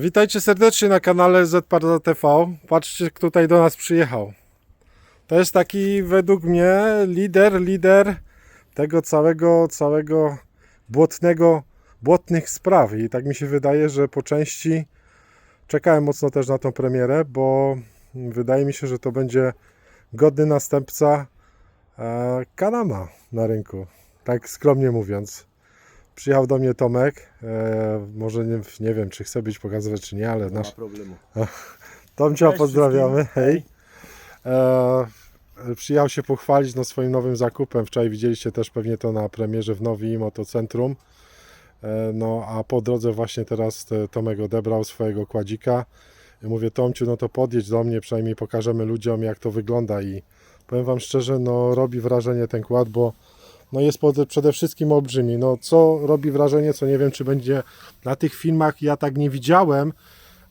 Witajcie serdecznie na kanale ZParza TV. Patrzcie, kto tutaj do nas przyjechał. To jest taki według mnie lider, lider tego całego, całego błotnego, błotnych spraw. I tak mi się wydaje, że po części czekałem mocno też na tą premierę, bo wydaje mi się, że to będzie godny następca e, Kanama na rynku. Tak skromnie mówiąc. Przyjechał do mnie Tomek. E, może nie, nie wiem, czy chce być pokazywać, czy nie, ale Nie nasz ma problemu. Tomcia Cześć pozdrawiamy. Hej. E, przyjechał się pochwalić no, swoim nowym zakupem. Wczoraj widzieliście też pewnie to na premierze w Nowi Motocentrum. E, no a po drodze właśnie teraz te, Tomek odebrał swojego kładzika. I mówię Tomciu, no to podjedź do mnie, przynajmniej pokażemy ludziom jak to wygląda i powiem Wam szczerze, no robi wrażenie ten kład, bo no jest przede wszystkim olbrzymi. No co robi wrażenie, co nie wiem czy będzie na tych filmach, ja tak nie widziałem,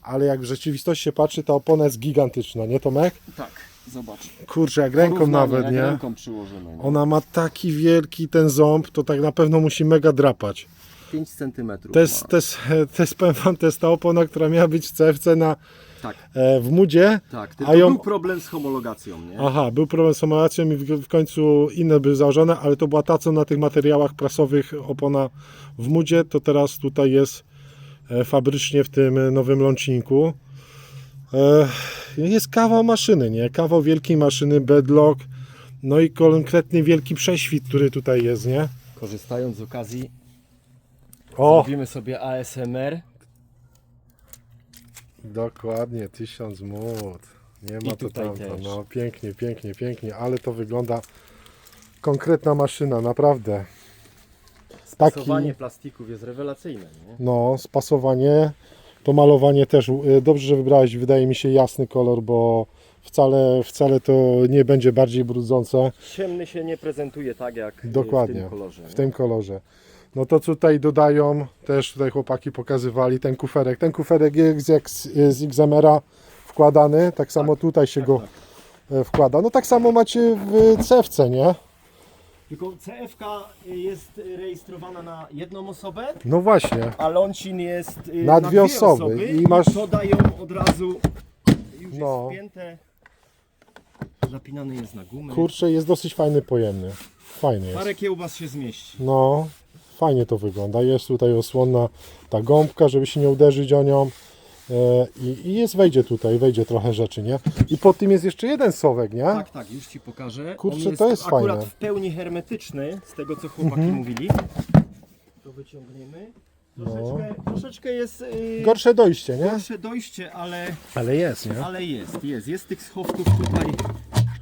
ale jak w rzeczywistości się patrzy, ta opona jest gigantyczna, nie Tomek? Tak, zobacz. Kurczę, jak ręką Porównanie, nawet, jak nie? ręką przyłożymy. nie? Ona ma taki wielki ten ząb, to tak na pewno musi mega drapać. 5 cm. To jest, to jest, to jest, to jest ta opona, która miała być w CFC na, Tak, e, w Mudzie. tak. Tylko ją- był problem z homologacją, nie? Aha, był problem z homologacją i w, w końcu inne były założone, ale to była ta, co na tych materiałach prasowych opona w Mudzie, to teraz tutaj jest e, fabrycznie w tym nowym launchinku. E, jest kawał maszyny, nie? Kawał wielkiej maszyny, bedlock, no i konkretny wielki prześwit, który tutaj jest, nie? Korzystając z okazji, O! zrobimy sobie ASMR. Dokładnie, tysiąc mód. Nie ma I to tutaj tamto. też. No pięknie, pięknie, pięknie, ale to wygląda konkretna maszyna, naprawdę. Taki, Pasowanie plastików jest rewelacyjne, nie? no, spasowanie, to malowanie też. y, Dobrze, że wybrałeś, wydaje mi się, jasny kolor, bo wcale, wcale to nie będzie bardziej brudzące Ciemny się nie prezentuje tak jak y, Dokładnie, w tym kolorze. w nie? tym kolorze. No to tutaj dodają, też tutaj chłopaki pokazywali ten kuferek. Ten kuferek jest jak z, z XMR-a wkładany, tak samo tutaj się tak, go tak. e, wkłada. No tak samo macie w cewce, nie? Tylko CFK jest rejestrowana na jedną osobę, No właśnie. a Lącin jest y, Na dwie osoby i i masz- to dają od razu już No. jest spięte. Zapinany jest na gumę. Kurczę, jest dosyć fajny, pojemny. Fajny jest. Parę kiełbas się zmieści. No, fajnie to wygląda. Jest tutaj osłonna ta gąbka, żeby się nie uderzyć o nią. E, I, I jest, wejdzie tutaj, wejdzie trochę rzeczy, nie? I pod tym jest jeszcze jeden sowek, nie? Tak, tak, już Ci pokażę. Kurczę, On to jest akurat fajne. Mhm. w pełni hermetyczny, z tego co chłopaki mówili. To wyciągniemy. Troszeczkę, troszeczkę jest yy, Gorsze dojście, nie? gorsze dojście, ale, Ale jest, nie? ale jest, jest. Jest tych schowków tutaj,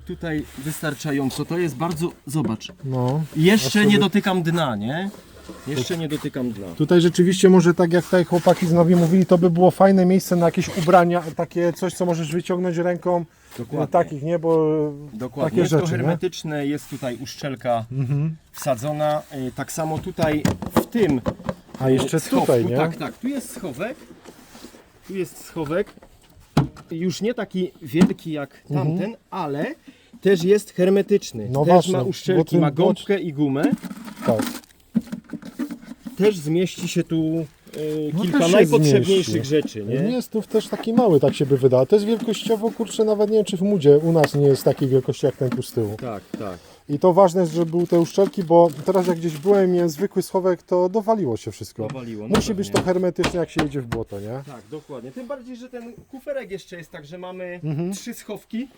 tutaj wystarczająco. To jest bardzo, zobacz, No. jeszcze nie dotykam dna, nie? Jeszcze nie dotykam dna. Tutaj rzeczywiście może tak jak tutaj chłopaki z Nowi mówili, to by było fajne miejsce na jakieś ubrania, takie coś, co możesz wyciągnąć ręką. Dokładnie. Takich, nie? Bo Dokładnie. takie jest to rzeczy, nie? hermetyczne, jest tutaj uszczelka wsadzona. Y, Tak samo tutaj w tym A jeszcze schowku, tutaj, nie? Tak, tak. Tu jest schowek. Tu jest schowek. Już nie taki wielki jak tamten, ale też jest hermetyczny. Mhm. No też właśnie, ma uszczelki, ma gąbkę i gumę. tak. Też zmieści się tu y, No kilka też się najpotrzebniejszych zmieści. rzeczy, nie? Jest tu też taki mały, tak się by wydało. To jest wielkościowo, kurczę, nawet nie wiem czy w Mudzie u nas nie jest takiej wielkości jak ten tu z tyłu. Tak, tak. I to ważne jest, żeby były te uszczelki, bo teraz jak gdzieś byłem i miałem zwykły schowek, to dowaliło się wszystko. Dowaliło, no Musi być to hermetyczne, jak się jedzie w błoto, nie? Tak, dokładnie. Tym bardziej, że ten kuferek jeszcze jest tak, że mamy trzy schowki.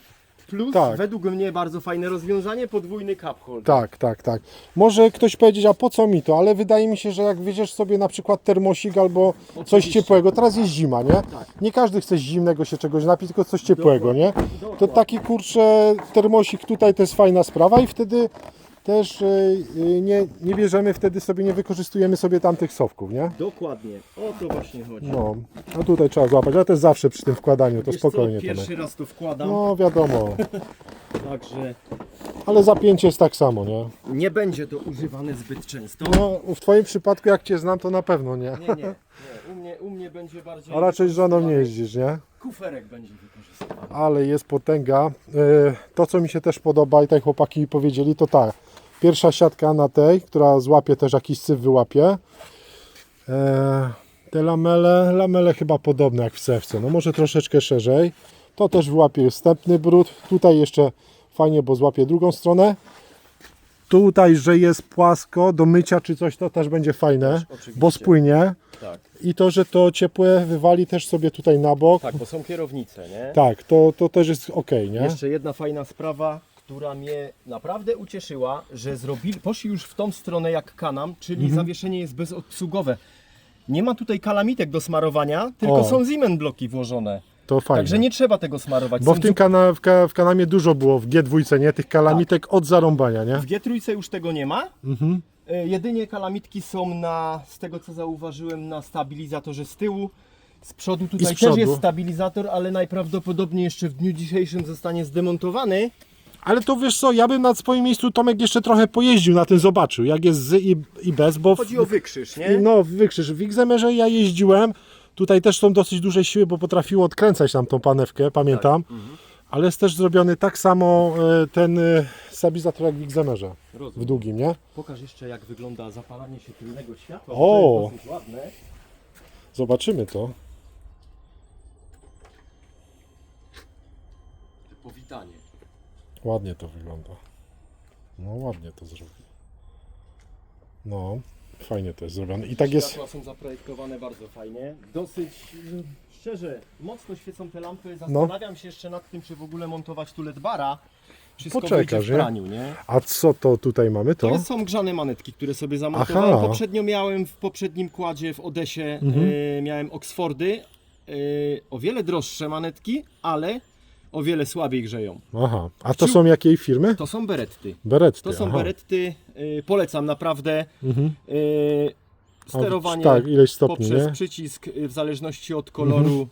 Plus. Tak. według mnie bardzo fajne rozwiązanie, podwójny cup holder. Tak, tak, tak. Może ktoś powiedzieć, a po co mi to? Ale wydaje mi się, że jak wiedziesz sobie na przykład termosik albo coś Oczywiście. ciepłego, teraz jest zima, nie? Nie każdy chce zimnego się czegoś napić, tylko coś ciepłego, nie? To taki kurczę termosik tutaj to jest fajna sprawa i wtedy też y, y, nie, nie bierzemy, wtedy sobie nie wykorzystujemy sobie tamtych sowków, nie? Dokładnie. O to właśnie chodzi. No, a tutaj trzeba złapać, ale to jest zawsze przy tym wkładaniu, to Wiesz spokojnie. Co? Pierwszy Tomek. raz to wkładam, No wiadomo, także ale zapięcie jest tak samo, nie? nie będzie to używane zbyt często. No, w Twoim przypadku jak Cię znam, to na pewno nie. Nie, nie, nie. U mnie, u mnie będzie bardziej. A raczej z żoną nie jeździsz, nie? Kuferek będzie wykorzystywany. Ale jest potęga. E, To, co mi się też podoba i tak chłopaki powiedzieli, to ta pierwsza siatka na tej, która złapie też jakiś syf, wyłapie. E, Te lamele, lamele chyba podobne jak w cewce, no może troszeczkę szerzej. To też wyłapie wstępny brud. Tutaj jeszcze fajnie, bo złapie drugą stronę. Tutaj, że jest płasko do mycia czy coś, to też będzie fajne, oczywiście. bo spłynie. Tak. I to, że to ciepłe wywali też sobie tutaj na bok. Tak, bo są kierownice, nie? Tak, to, to też jest ok, nie? Jeszcze jedna fajna sprawa, która mnie naprawdę ucieszyła, że zrobili, poszli już w tą stronę jak kanam, czyli Mhm. zawieszenie jest bezobsługowe. Nie ma tutaj kalamitek do smarowania, tylko O. są Siemens bloki włożone. To fajnie. Także nie trzeba tego smarować. Bo w tym kana, w, ka, w kanamie dużo było w G2, nie? Tych kalamitek od zarąbania, nie? W G3 już tego nie ma. Mhm. E, Jedynie kalamitki są na, z tego co zauważyłem, na stabilizatorze z tyłu. Z przodu tutaj z też przodu. jest stabilizator, ale najprawdopodobniej jeszcze w dniu dzisiejszym zostanie zdemontowany. Ale to wiesz co, ja bym na swoim miejscu Tomek jeszcze trochę pojeździł na tym, zobaczył, jak jest z i, i bez, bo w, Chodzi o wykrzyż, nie? no wykrzyż. W Xemerze ja jeździłem, tutaj też są dosyć duże siły, bo potrafiło odkręcać tam tą panewkę, pamiętam. Ale jest też zrobiony tak samo e, ten e, stabilizator jak w Xemerze, w Rozumiem. długim, nie? Pokaż jeszcze jak wygląda zapalanie się tylnego światła. O! To jest dosyć ładne. Zobaczymy to. Ładnie to wygląda. No ładnie to zrobił. No, fajnie to jest zrobione. I tak jest. Światła są zaprojektowane bardzo fajnie. Dosyć mm, szczerze, mocno świecą te lampy. Zastanawiam się jeszcze nad tym, czy w ogóle montować tu LED bara. Wszystko Poczekasz, wyjdzie w nie? praniu, nie? A co to tutaj mamy? To To? są grzane manetki, które sobie zamontowałem. Aha. Poprzednio miałem w poprzednim kładzie w Odesie Mhm. e, miałem Oxfordy. E, o wiele droższe manetki, ale o wiele słabiej grzeją. Aha. A to są jakiej firmy? To są Beretty. Beretty. To są aha. Beretty. e, polecam naprawdę. Mhm. E, sterowanie tak, ileś stopni, poprzez nie? przycisk e, w zależności od koloru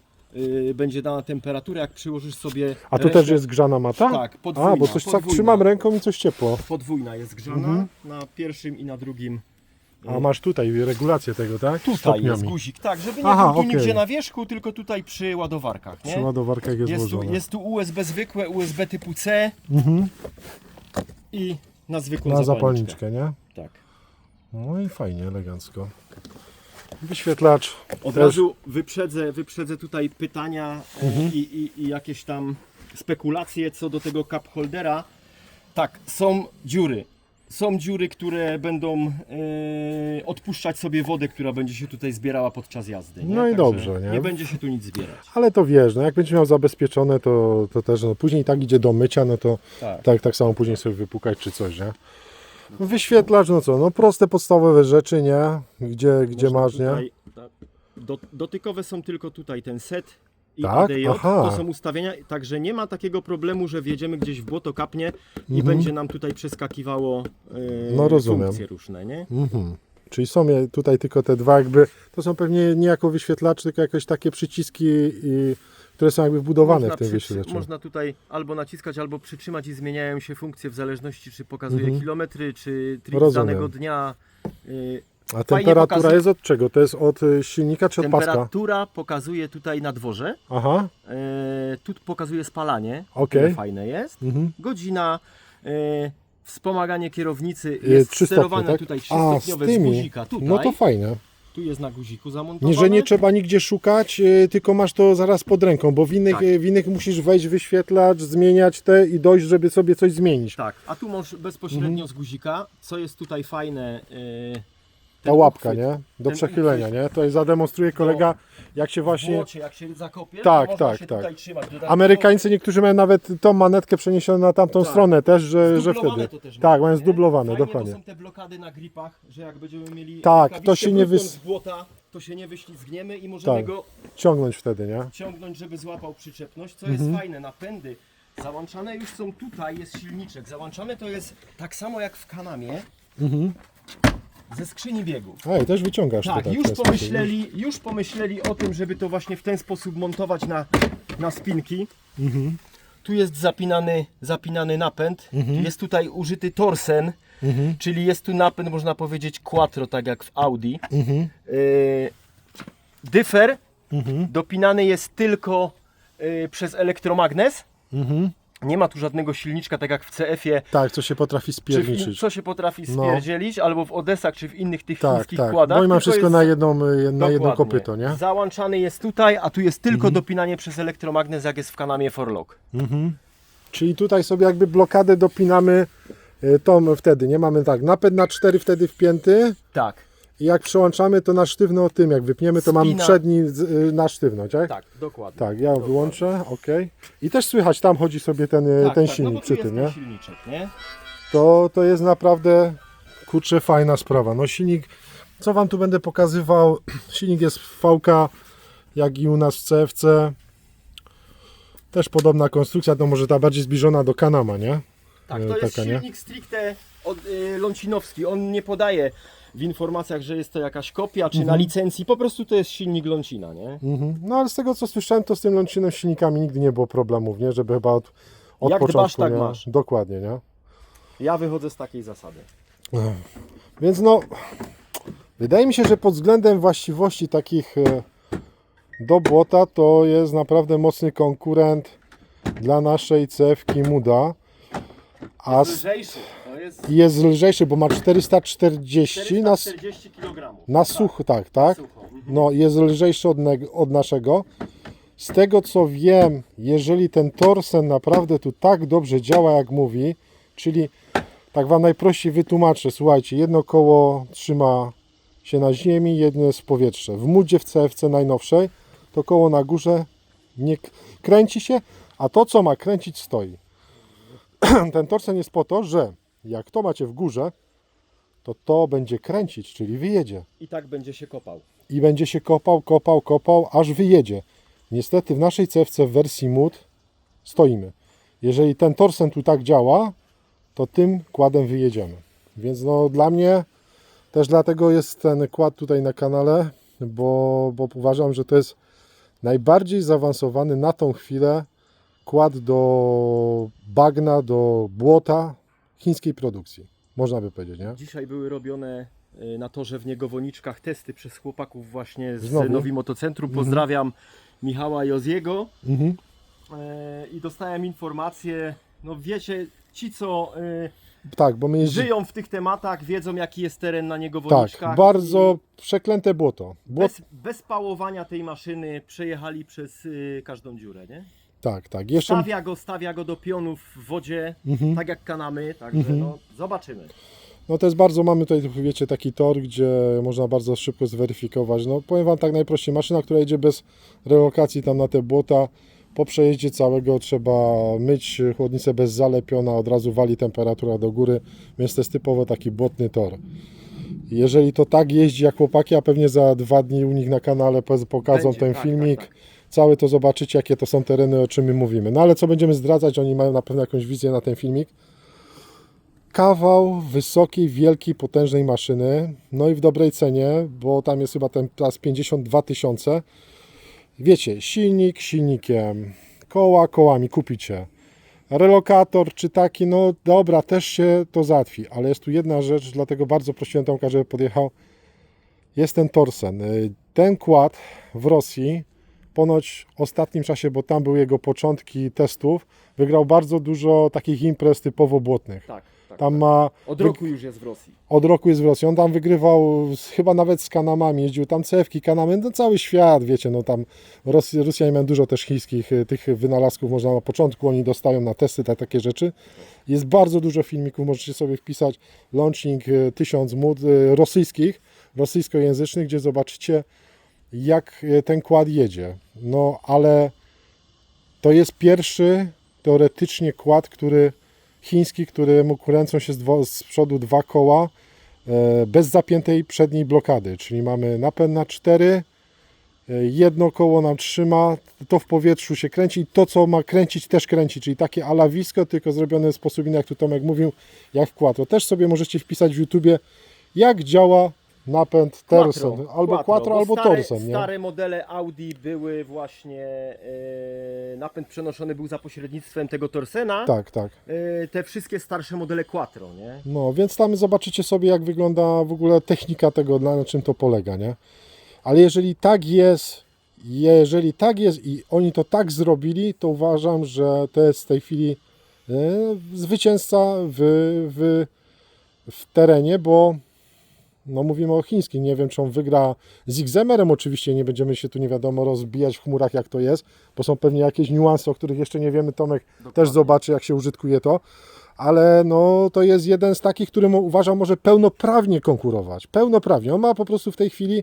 e, będzie dana temperatura. Jak przyłożysz sobie. A tu rękę- też jest grzana mata? Tak, podwójna. A, bo coś tak podwójna. trzymam ręką i coś ciepło. Podwójna jest grzana Mhm. na pierwszym i na drugim A masz tutaj regulację tego, tak? Tutaj Stopniami. jest guzik, tak, żeby nie Aha, był tu okej. nigdzie na wierzchu, tylko tutaj przy ładowarkach, nie? Przy ładowarkach jest, Jest tu, jest tu USB zwykłe, USB typu C Mhm. i na zwykłą Na zapalniczkę. zapalniczkę, nie? Tak. No i fajnie, elegancko. Wyświetlacz. Od Też- razu wyprzedzę, wyprzedzę tutaj pytania e, Mhm. i, i, i jakieś tam spekulacje co do tego cup holdera. Tak, są dziury. Są dziury, które będą e, odpuszczać sobie wodę, która będzie się tutaj zbierała podczas jazdy. Nie? No i Także dobrze, nie? Nie będzie się tu nic zbierać. Ale to wiesz, no jak będziesz miał zabezpieczone, to, to też, no później tak idzie do mycia, no to Tak. tak, tak samo później sobie wypukać czy coś, nie? Wyświetlacz, no co, no proste podstawowe rzeczy, nie? Gdzie, gdzie Można masz, nie? tutaj- tak. Do, dotykowe są tylko tutaj ten set i Tak? ADJ, Aha. to są ustawienia, także nie ma takiego problemu, że wjedziemy gdzieś w błoto kapnie i Mhm. będzie nam tutaj przeskakiwało yy, No, rozumiem. funkcje różne, nie? Mhm. Czyli są tutaj tylko te dwa jakby, to są pewnie nie jako wyświetlacz, tylko jakieś takie przyciski, i, które są jakby wbudowane Można w tym wyświetlaczu. Można tutaj albo naciskać, albo przytrzymać i zmieniają się funkcje w zależności czy pokazuje Mhm. kilometry, czy trik danego dnia. Yy, A temperatura pokazuje- jest od czego? To jest od y, silnika czy od paska? temperatura pokazuje tutaj na dworze, Aha, yy, tu pokazuje spalanie, Okej. które fajne jest. mhm. godzina, e, wspomaganie kierownicy Y, jest trzy sterowane stopnie, tak? tutaj A, z trzystopniowe z, tymi. guzika tutaj. No to fajne. Tu jest na guziku zamontowane. Nie, że nie trzeba nigdzie szukać, y, tylko masz to zaraz pod ręką, bo w innych, Tak. y, w innych musisz wejść wyświetlacz, zmieniać te i dojść, żeby sobie coś zmienić. Tak, a tu masz bezpośrednio Mhm. z guzika, co jest tutaj fajne. e, Ta łapka, uchwyt. nie? Do ten przechylenia, uchwyt. nie? To jest zademonstruje kolega, jak się W właśnie... jak się zakopie, Tak, to można tak, się tak. tutaj trzymać. Dodatkowo Amerykańcy niektórzy mają nawet tą manetkę przeniesioną na tamtą Tak. stronę też, że, że zdublowane wtedy. to też Tak, mają nie? zdublowane, dokładnie. Są te blokady na gripach, że jak będziemy mieli Tak, to się nie brudną wys- z błota, to się nie wyślizgniemy i możemy Tak. go Ciągnąć wtedy, nie? ciągnąć, żeby złapał przyczepność, co Mhm. jest fajne, napędy załączane już są tutaj, jest silniczek, załączane to jest tak samo jak w Kanamie Mhm. Ze skrzyni biegów. A i też wyciągasz Tak, już w ten sposób, pomyśleli, już pomyśleli o tym, żeby to właśnie w ten sposób montować na, na spinki. Mhm. Tu jest zapinany, zapinany napęd, jest tutaj użyty torsen, Mhm. czyli jest tu napęd, można powiedzieć, quattro, tak jak w Audi. Mhm. Yy, dyfer Mhm. dopinany jest tylko yy, przez elektromagnes. Mhm. Nie ma tu żadnego silniczka, tak jak w CF-ie, Tak, co się potrafi in, spierniczyć. co się potrafi No. spierdzielić, albo w Odesach, czy w innych tych Tak, chińskich tak. kładach. Bo i ma tylko wszystko jest- na, jedną, y, na jedno Dokładnie. kopyto, nie? Mhm. Załączany jest tutaj, a tu jest tylko dopinanie przez elektromagnes, jak jest w kanamie Forlock. Czyli tutaj sobie jakby blokadę dopinamy y, tą wtedy, nie? Mamy tak, napęd na 4 wtedy wpięty Tak, i jak przełączamy to na sztywno tym, jak wypniemy to mamy Spina. przedni z- y, na sztywno, tak? tak, dokładnie. Tak, ja ją wyłączę, ok. I też słychać, tam chodzi sobie ten, y, Tak, ten tak, silnik no bo tu przy jest tym, ten nie? silniczek, nie? To, to jest naprawdę, kurczę, fajna sprawa. No silnik, co Wam tu będę pokazywał, silnik jest w VK, jak i u nas w CFC. Też podobna konstrukcja, to może ta bardziej zbliżona do Kanama, nie? Tak, E, to jest taka, nie? silnik stricte od, y, lącinowski. On nie podaje w informacjach, że jest to jakaś kopia, czy na Mhm. licencji. Po prostu to jest silnik lącina, nie? Mhm. No ale z tego co słyszałem, to z tym lącinem silnikami nigdy nie było problemów, nie? Żeby chyba od, od Jak dbasz, początku, tak nie? masz. Dokładnie, nie? Ja wychodzę z takiej zasady. Więc no, wydaje mi się, że pod względem właściwości takich e, do błota to jest naprawdę mocny konkurent dla naszej cewki Muda. A Lżejszy, to jest jest lżejszy, bo ma 440 na, s- 440 kg. na sucho, tak, tak? sucho. Mhm. No, jest lżejszy od, od naszego. Z tego co wiem, jeżeli ten torsen naprawdę tu tak dobrze działa, jak mówi, czyli tak Wam najprościej wytłumaczę, słuchajcie, jedno koło trzyma się na ziemi, jedno jest w powietrze. W mudzie w CFC najnowszej to koło na górze nie k- kręci się, a to co ma kręcić stoi. ten torsen jest po to, że jak to macie w górze, to to będzie kręcić, czyli wyjedzie I tak będzie się kopał. i będzie się kopał, kopał, kopał, aż wyjedzie. Niestety w naszej cewce w wersji MUD stoimy. Jeżeli ten torsen tu tak działa, to tym kładem wyjedziemy. Więc no dla mnie też dlatego jest ten kład tutaj na kanale, bo, bo uważam, że to jest najbardziej zaawansowany na tą chwilę kład do bagna, do błota chińskiej produkcji. Można by powiedzieć, nie? Dzisiaj były robione y, na torze w Niegowoniczkach testy przez chłopaków właśnie z Znowu? Nowi Motocentrum. Pozdrawiam Michała Joziego. Mhm. E, I dostałem informację, no wiecie, ci co y, Tak, bo my jeździmy. żyją w tych tematach, wiedzą jaki jest teren na Niegowoniczkach. Tak, bardzo przeklęte błoto. Bez, bez pałowania tej maszyny przejechali przez y, każdą dziurę, nie? Tak, tak. Jeszcze, Stawia go, stawia go do pionów w wodzie, Mhm. tak jak kanamy, także no zobaczymy. no to jest bardzo, mamy tutaj, wiecie, taki tor, gdzie można bardzo szybko zweryfikować. No powiem Wam tak najprościej, maszyna, która jedzie bez relokacji tam na te błota, po przejeździe całego trzeba myć chłodnicę bez zalepiona, od razu wali temperatura do góry, więc to jest typowo taki błotny tor. Jeżeli to tak jeździ jak chłopaki, a pewnie za dwa dni u nich na kanale pokażą Będzie, ten tak, filmik, tak, tak. Cały to zobaczycie, jakie to są tereny, o czym my mówimy. No ale co będziemy zdradzać, oni mają na pewno jakąś wizję na ten filmik. Kawał wysokiej, wielkiej, potężnej maszyny, no i w dobrej cenie, bo tam jest chyba ten pas 52 tysiące. Wiecie, silnik silnikiem, koła kołami kupicie. Relokator czy taki, no dobra, też się to załatwi, ale jest tu jedna rzecz, dlatego bardzo prosiłem Tomka, żeby podjechał. Jest ten torsen. Y, Ten kład w Rosji, ponoć w ostatnim czasie, bo tam były jego początki testów, wygrał bardzo dużo takich imprez typowo błotnych. Tak, tak. Tam ma Od roku już jest w Rosji. od roku jest w Rosji. On tam wygrywał z, chyba nawet z Kanamami, jeździł tam cewki, Kanamy, no cały świat, wiecie, no tam Rosja, Rosjanie mają dużo też chińskich y, tych wynalazków, można na początku, oni dostają na testy tak, takie rzeczy. Jest bardzo dużo filmików, możecie sobie wpisać launching y, 1000 mód y, rosyjskich, rosyjskojęzycznych, gdzie zobaczycie jak y, ten kład jedzie. No ale to jest pierwszy teoretycznie kład, który chiński, któremu kręcą się z, dwo, z przodu dwa koła e, bez zapiętej przedniej blokady, czyli mamy napęd na cztery, e, jedno koło nam trzyma, to w powietrzu się kręci i to co ma kręcić też kręci, czyli takie alawisko, tylko zrobione w sposób inny, jak tu Tomek mówił, jak w quattro. Też sobie możecie wpisać w YouTubie, jak działa napęd Torsen, albo quattro, bo albo stare, Torsen. Nie? Stare modele Audi były właśnie, e, napęd przenoszony był za pośrednictwem tego Torsena. Tak, tak. E, te wszystkie starsze modele Quattro, nie? No, więc tam zobaczycie sobie, jak wygląda w ogóle technika tego, na na czym to polega, nie? Ale jeżeli tak jest, jeżeli tak jest i oni to tak zrobili, to uważam, że to jest w tej chwili e, zwycięzca w, w, w terenie, bo no mówimy o chińskim, nie wiem czy on wygra z Xemerem. Oczywiście, nie będziemy się tu nie wiadomo rozbijać w chmurach jak to jest, bo są pewnie jakieś niuanse, o których jeszcze nie wiemy, Tomek też zobaczy jak się użytkuje to, ale no to jest jeden z takich, który mo- uważam może pełnoprawnie konkurować, pełnoprawnie, on ma po prostu w tej chwili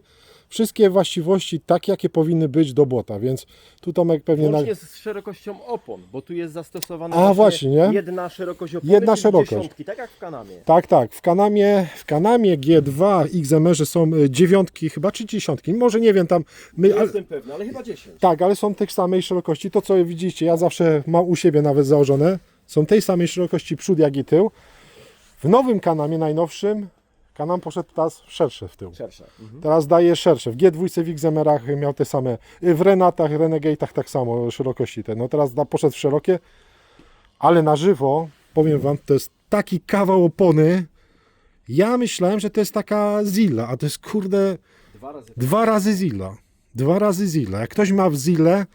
wszystkie właściwości tak jakie powinny być do błota, więc tu Tomek pewnie... Na... Łącznie z szerokością opon, bo tu jest zastosowana A, właśnie, nie? jedna szerokość opony, Jedna szerokość. dziesiątki, tak jak w Kanamie. Tak, tak. W Kanamie, w Kanamie G2 XMR są y, dziewiątki, chyba czy dziesiątki. Może nie wiem tam. My, Nie ale, jestem pewny, ale chyba 10. tak, ale są tej samej szerokości. To co widzicie, ja zawsze mam u siebie nawet założone. Są tej samej szerokości przód, jak i tył. W nowym Kanamie, najnowszym, Kanam poszedł teraz szersze w tył. Szersze. Mhm. Teraz daje szersze. W G2 w XMR-ach miał te same. y, W Renatach, Renegade'ach tak samo szerokości te. No teraz da, poszedł w szerokie, ale na żywo, powiem Wam, to jest taki kawał opony. Ja myślałem, że to jest taka Zilla, a to jest kurde Dwa razy. dwa razy Zilla. Dwa razy Zilla. Jak ktoś ma w Zille,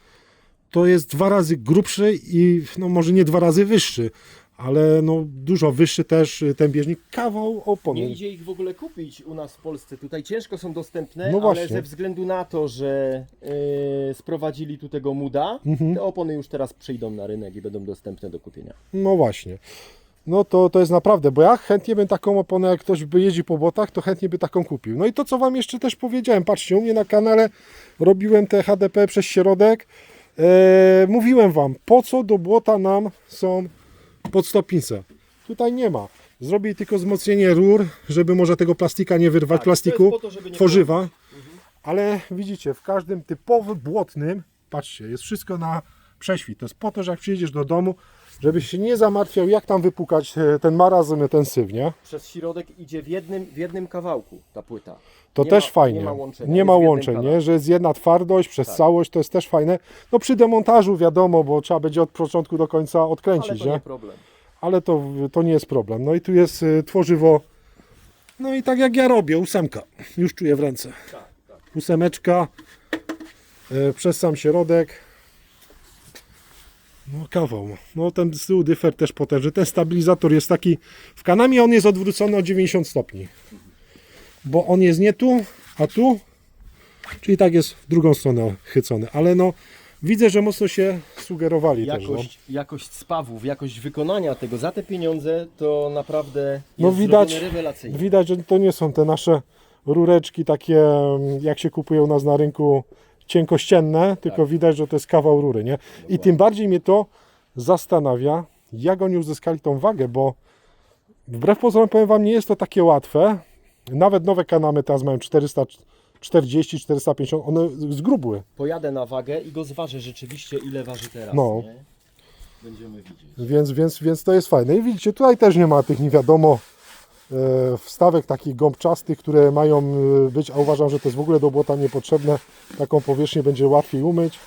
to jest dwa razy grubszy i no może nie dwa razy wyższy, ale no dużo wyższy też y, ten bieżnik. Kawał opony. Nie idzie ich w ogóle kupić u nas w Polsce. Tutaj ciężko są dostępne, No ale ze względu na to, że yy, sprowadzili tu tego muda, Mhm. te opony już teraz przyjdą na rynek i będą dostępne do kupienia. No właśnie. No to, to jest naprawdę, bo ja chętnie bym taką oponę, jak ktoś by jeździł po botach, to chętnie by taką kupił. No i to, co Wam jeszcze też powiedziałem, patrzcie, u mnie na kanale robiłem te HDP przez środek. E, mówiłem Wam, po co do błota nam są podstopnice. Tutaj nie ma. Zrobili tylko wzmocnienie rur, żeby może tego plastika nie wyrwać, Tak, plastiku, to jest po to, żeby nie tworzywa. Ale widzicie, w każdym typowym błotnym, patrzcie, jest wszystko na prześwit. To jest po to, że jak przyjedziesz do domu, żebyś się nie zamartwiał, jak tam wypukać e, ten marazm, ten syf, nie? Przez środek idzie w jednym, w jednym kawałku ta płyta. To Nie też ma- fajnie. Nie ma łączenia. Nie ma łączeń, nie? że jest jedna twardość przez Tak. całość, to jest też fajne. No przy demontażu wiadomo, bo trzeba będzie od początku do końca Ale odkręcić, to nie? nie problem. ale to, to nie jest problem. No i tu jest y, tworzywo, no i tak jak ja robię, ósemka, już czuję w ręce. Tak, tak. Ósemeczka, y, przez sam środek. No kawał, no ten z tyłu dyfer też potężny, ten stabilizator jest taki, w kanamie on jest odwrócony o 90 stopni, bo on jest nie tu, a tu, czyli tak jest w drugą stronę chycony, ale no widzę, że mocno się sugerowali też. No. Jakość, jakość spawów, jakość wykonania tego za te pieniądze to naprawdę jest No widać, zrobione rewelacyjnie. widać, że to nie są te nasze rureczki takie, jak się kupują u nas na rynku, cienkościenne, tylko Tak. widać, że to jest kawał rury, nie? I tym bardziej mnie to zastanawia, jak oni uzyskali tą wagę, bo wbrew pozorom powiem Wam, nie jest to takie łatwe. Nawet nowe kanamy teraz mają 440, 450, one zgrubły. Pojadę na wagę i go zważę rzeczywiście ile waży teraz. No. Nie? Będziemy widzieć. Więc, więc, więc to jest fajne. I widzicie, tutaj też nie ma tych nie wiadomo wstawek takich gąbczastych, które mają e, być, a uważam, że to jest w ogóle do błota niepotrzebne. Taką powierzchnię będzie łatwiej umyć.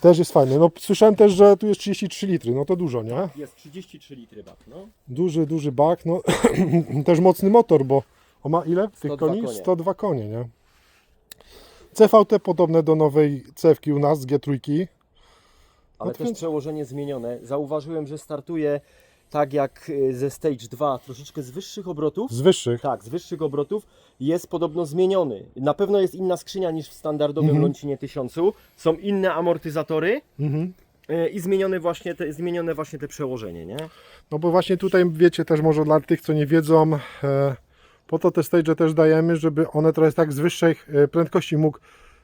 Też jest fajne. No, słyszałem też, że tu jest 33 litry, no to dużo, nie? Jest 33 litry bak, no. Duży, duży bak, no też mocny motor, bo on ma ile? Tych 102 koni? konie. 102 konie, nie? CVT podobne do nowej cewki u nas z G3. Ale No też więc- przełożenie zmienione. Zauważyłem, że startuje tak jak y, ze Stage 2, troszeczkę z wyższych obrotów. Z wyższych. Tak, z wyższych obrotów jest podobno zmieniony. Na pewno jest inna skrzynia niż w standardowym Mhm. Loncinie 1000. Są inne amortyzatory Mhm. y, i zmienione właśnie, te, zmienione właśnie te przełożenie, nie? No bo właśnie tutaj wiecie też może dla tych, co nie wiedzą, e, po to te stage też dajemy, żeby one trochę tak z wyższej e, prędkości mógł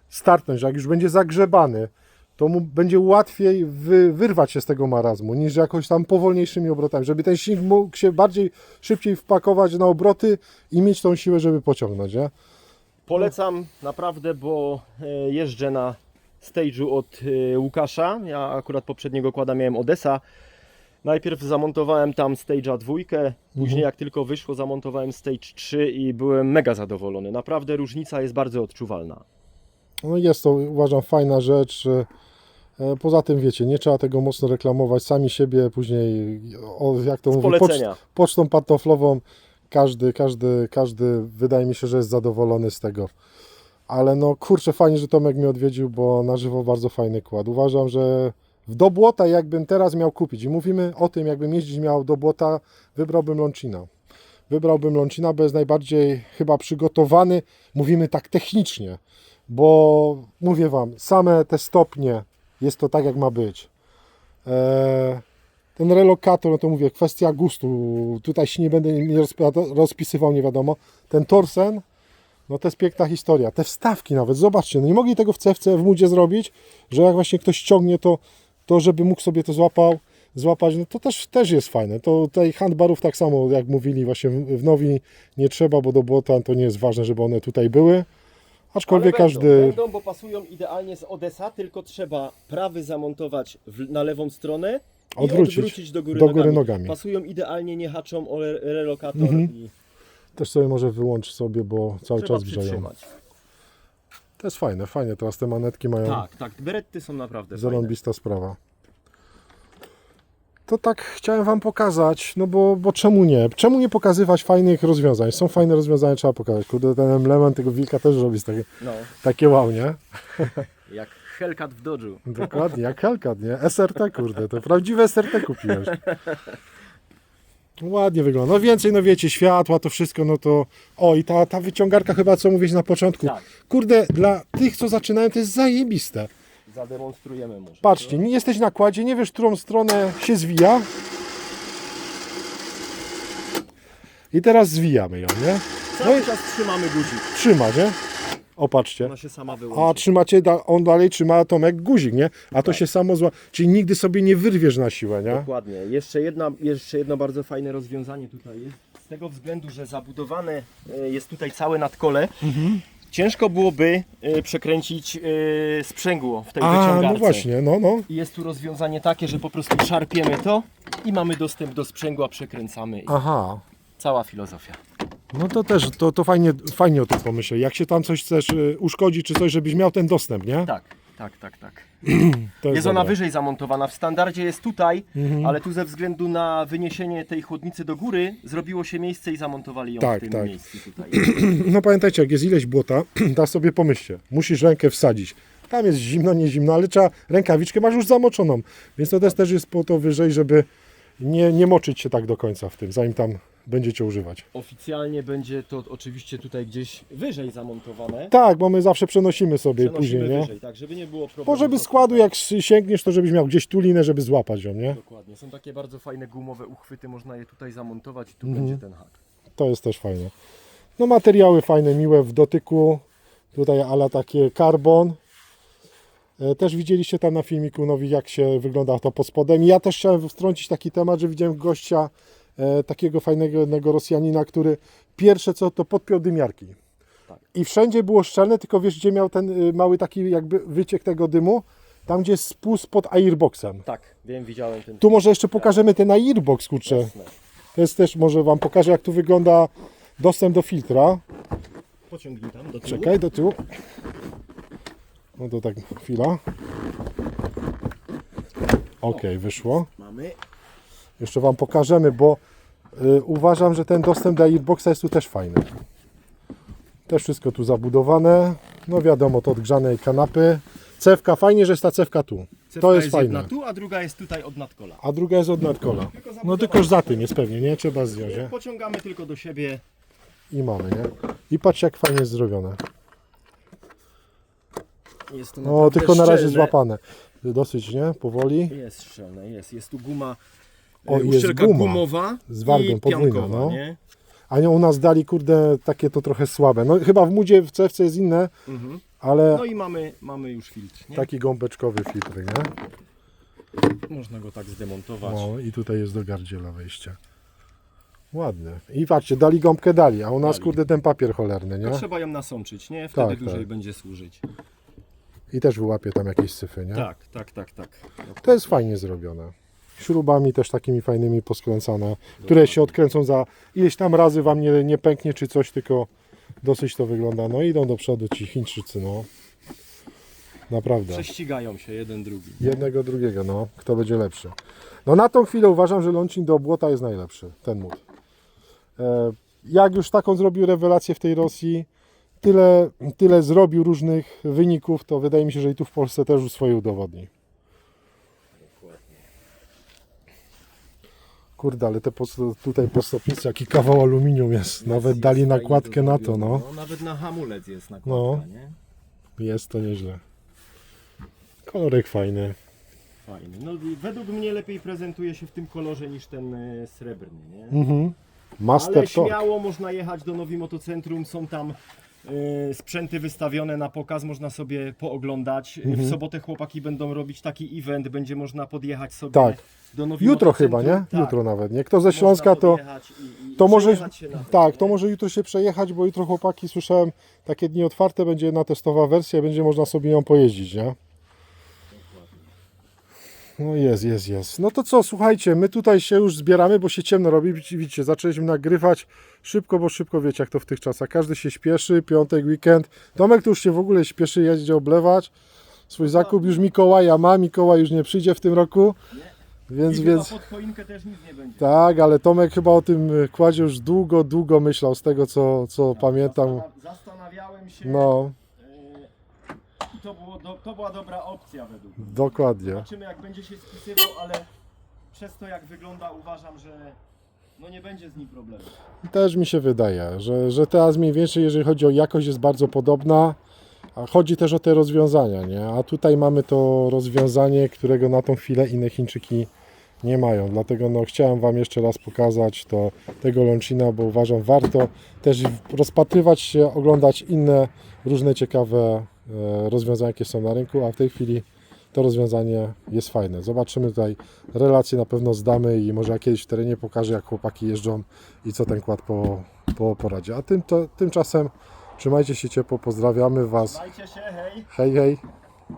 startnąć, jak już będzie zagrzebany, to mu będzie łatwiej wy, wyrwać się z tego marazmu, niż jakoś tam powolniejszymi obrotami, żeby ten silnik mógł się bardziej, szybciej wpakować na obroty i mieć tą siłę, żeby pociągnąć, nie? Polecam naprawdę, bo e, jeżdżę na stage'u od e, Łukasza. Ja akurat poprzedniego kłada miałem Odessa. Najpierw zamontowałem tam stage'a dwójkę, później jak tylko wyszło zamontowałem stage 3 i byłem mega zadowolony. Naprawdę różnica jest bardzo odczuwalna. No jest to uważam fajna rzecz. E, Poza tym wiecie, nie trzeba tego mocno reklamować, sami siebie później, o, jak to mówię, pocztą pantoflową każdy, każdy, każdy wydaje mi się, że jest zadowolony z tego. Ale no kurczę, fajnie, że Tomek mnie odwiedził, bo na żywo bardzo fajny kład. Uważam, że Do błota, jakbym teraz miał kupić, i mówimy o tym, jakbym jeździć miał do błota, wybrałbym Lącina. Wybrałbym Lącina, bo jest najbardziej chyba przygotowany, mówimy tak technicznie, bo mówię Wam, same te stopnie, jest to tak, jak ma być. Eee, ten relokator, no to mówię, kwestia gustu. Tutaj się nie będę rozpisywał, nie wiadomo. Ten torsen, no to jest piękna historia. Te wstawki nawet, zobaczcie, no nie mogli tego w CFC w mudzie zrobić, że jak właśnie ktoś ciągnie to, to żeby mógł sobie to złapał, złapać, no to też, też jest fajne. To tutaj handbarów tak samo, jak mówili właśnie w Nowi, nie trzeba, bo do błota to nie jest ważne, żeby one tutaj były. Aczkolwiek Ale każdy... Będą, będą, bo pasują idealnie z Odessa, tylko trzeba prawy zamontować w, na lewą stronę i Odwrócić odwrócić do góry, do góry nogami. nogami. Pasują idealnie, nie haczą o re- relokator Mhm. i Też sobie może wyłączyć sobie, bo cały trzeba czas grzeją. To jest fajne, fajnie. Teraz te manetki mają Tak, tak, beretty są naprawdę fajne. zarąbista sprawa. To tak chciałem Wam pokazać, no bo, bo czemu nie? Czemu nie pokazywać fajnych rozwiązań? Są fajne rozwiązania, trzeba pokazać. Kurde, ten element tego wilka też robi takie, No, takie wow, nie? jak Hellcat w Dodge'u. Dokładnie, jak Hellcat, nie? SRT, kurde, to prawdziwe SRT kupiłeś. Ładnie wygląda. No więcej, no wiecie, światła, to wszystko, no to... O, i ta, ta wyciągarka chyba, co mówiłeś na początku. Tak. Kurde, dla tych, co zaczynają, to jest zajebiste. Zademonstrujemy może. Patrzcie, nie jesteś na kładzie, nie wiesz, którą stronę się zwija. I teraz zwijamy ją, nie? No Cały i czas trzymamy guzik. trzyma, nie? O, patrzcie. Ona się sama A wyłączy. trzymacie, da- on dalej trzyma Tomek guzik, nie? A to się samo zła... Czyli nigdy sobie nie wyrwiesz na siłę, nie? Dokładnie. Jeszcze, jedna, jeszcze jedno bardzo fajne rozwiązanie tutaj jest. Z tego względu, że zabudowane e, jest tutaj całe nadkole, Mhm. Ciężko byłoby e, przekręcić e, sprzęgło w tej A, wyciągarce. no właśnie, no, no. I jest tu rozwiązanie takie, że po prostu szarpiemy to i mamy dostęp do sprzęgła, przekręcamy. I Aha. cała filozofia. No to też, to, to fajnie, fajnie o tym pomyśleć. Jak się tam coś chcesz y, uszkodzić, czy coś, żebyś miał ten dostęp, nie? Tak, tak, tak, tak. To Jest ona dobre. wyżej zamontowana. W standardzie jest tutaj, Mhm. ale tu ze względu na wyniesienie tej chłodnicy do góry zrobiło się miejsce i zamontowali ją Tak, w tym tak. miejscu tutaj. No pamiętajcie, jak jest ileś błota, teraz sobie pomyślcie, musisz rękę wsadzić. Tam jest zimno, nie zimno, ale trzeba rękawiczkę masz już zamoczoną. Więc to też, też jest po to wyżej, żeby nie, nie moczyć się tak do końca w tym, zanim tam będziecie używać. Oficjalnie będzie to oczywiście tutaj gdzieś wyżej zamontowane. Tak, bo my zawsze przenosimy sobie Przenosimy później, nie? wyżej, tak, żeby nie było problemu. Bo żeby składu, jak sięgniesz, to żebyś miał gdzieś tulinę, żeby złapać ją, nie? Dokładnie. Są takie bardzo fajne gumowe uchwyty, można je tutaj zamontować i tu Mhm. będzie ten hak. To jest też fajne. No materiały fajne, miłe w dotyku. Tutaj ala takie karbon. E, Też widzieliście tam na filmiku nowi, jak się wygląda to pod spodem. I ja też chciałem wtrącić taki temat, że widziałem gościa, takiego fajnego jednego Rosjanina, który pierwsze co to podpiął dymiarki. Tak. I wszędzie było szczelne, tylko wiesz, gdzie miał ten y, mały taki jakby wyciek tego dymu? Tam, gdzie jest spust pod airboxem. Tak, wiem, widziałem ten. Tu może jeszcze pokażemy ten airbox, kurczę. Jasne. To jest też, może Wam pokażę, jak tu wygląda dostęp do filtra. Pociągnij tam do tyłu. Czekaj, do tyłu. No to tak, chwila. Ok, wyszło. Mamy. Jeszcze Wam pokażemy, bo y, uważam, że ten dostęp do Airboxa jest tu też fajny. Też wszystko tu zabudowane. No wiadomo, to odgrzanej kanapy. Cewka, fajnie, że jest ta cewka tu. Cewka to jest, jedna fajne. tu, a druga jest tutaj od nadkola. A druga jest od nadkola. No tylko za tym jest pewnie, nie? Trzeba zdjąć, nie? Pociągamy tylko do siebie. I mamy, nie? I patrzcie, jak fajnie jest zrobione. Jest to No, tylko na razie szczelne. złapane. Dosyć, nie? Powoli. Jest szczelne, jest. Jest tu guma. O, jest uszczelka guma. gumowa Z wargą podwójną, no. nie? A nie u nas dali, kurde, takie to trochę słabe. No chyba w mudzie w CFC jest inne, Mhm. ale No i mamy, mamy już filtr, nie? taki gąbeczkowy filtr, nie? Można go tak zdemontować. No i tutaj jest do gardziela wejście. Ładny. I patrzcie, dali gąbkę dali, a u nas Dali. kurde ten papier cholerny, To nie? trzeba ją nasączyć, nie? Wtedy Tak, dłużej tak. będzie służyć. I też wyłapie tam jakieś syfy, nie? Tak, tak, tak, tak. To jest fajnie zrobione. Śrubami też takimi fajnymi poskręcane, które się odkręcą za ileś tam razy wam nie, nie pęknie czy coś, tylko dosyć to wygląda. No idą do przodu ci Chińczycy, no. Naprawdę. Prześcigają się jeden drugi. Jednego, drugiego, no. Kto będzie lepszy. No na tą chwilę uważam, że Lącin do błota jest najlepszy, ten mód. E, jak już taką zrobił rewelację w tej Rosji, tyle, tyle zrobił różnych wyników, to wydaje mi się, że i tu w Polsce też już swoje udowodni. Kurde, ale te post- tutaj po stopnicy, jaki kawał aluminium jest. Nawet dali nakładkę na to no. zrobione. Nawet na hamulec jest nakładka, No. nie? Jest to nieźle. Kolorek fajny. Fajny. No i według mnie lepiej prezentuje się w tym kolorze niż ten e, srebrny, nie? Mhm. Master Ale Torque. śmiało można jechać do Nowi Motocentrum, są tam e, sprzęty wystawione na pokaz, można sobie pooglądać. Mhm. W sobotę chłopaki będą robić taki event, będzie można podjechać sobie Tak. do Nowi Jutro chyba, nie? Tak. Jutro nawet, nie? Kto ze Można Śląska to... podjechać i- i To może, przejechać się na tym, tak, to nie? może jutro się przejechać, bo jutro chłopaki słyszałem, takie dni otwarte, będzie jedna testowa wersja, będzie można sobie ją pojeździć, nie? No jest, jest, jest. No to co, słuchajcie, my tutaj się już zbieramy, bo się ciemno robi, widzicie, zaczęliśmy nagrywać szybko, bo szybko, wiecie jak to w tych czasach, każdy się śpieszy, piątek, weekend, Tomek to już się w ogóle śpieszy, jeździ oblewać, swój zakup już Mikołaja ma, Mikołaj już nie przyjdzie w tym roku, więc, I więc... chyba pod choinkę też nic nie będzie. Tak, ale Tomek chyba o tym y, kładzie już długo, długo myślał z tego co, co pamiętam. Zastanaw- Zastanawiałem się. No, to, było do, to była dobra opcja według mnie. dokładnie. Zobaczymy jak będzie się spisywał, ale przez to jak wygląda uważam, że no nie będzie z nim problemu. Też mi się wydaje, że, że teraz mniej więcej, jeżeli chodzi o jakość, jest bardzo podobna. A chodzi też o te rozwiązania, nie? A tutaj mamy to rozwiązanie, którego na tą chwilę inne Chińczyki nie mają. Dlatego no, chciałem Wam jeszcze raz pokazać to, tego Launchina, bo uważam warto też rozpatrywać się, oglądać inne różne ciekawe rozwiązania, jakie są na rynku, a w tej chwili to rozwiązanie jest fajne. Zobaczymy tutaj relacje na pewno zdamy i może ja kiedyś w terenie pokażę, jak chłopaki jeżdżą i co ten kład po, po poradzie. A tym, to, tymczasem trzymajcie się ciepło, pozdrawiamy Was. Majcie się, hej! Hej, hej.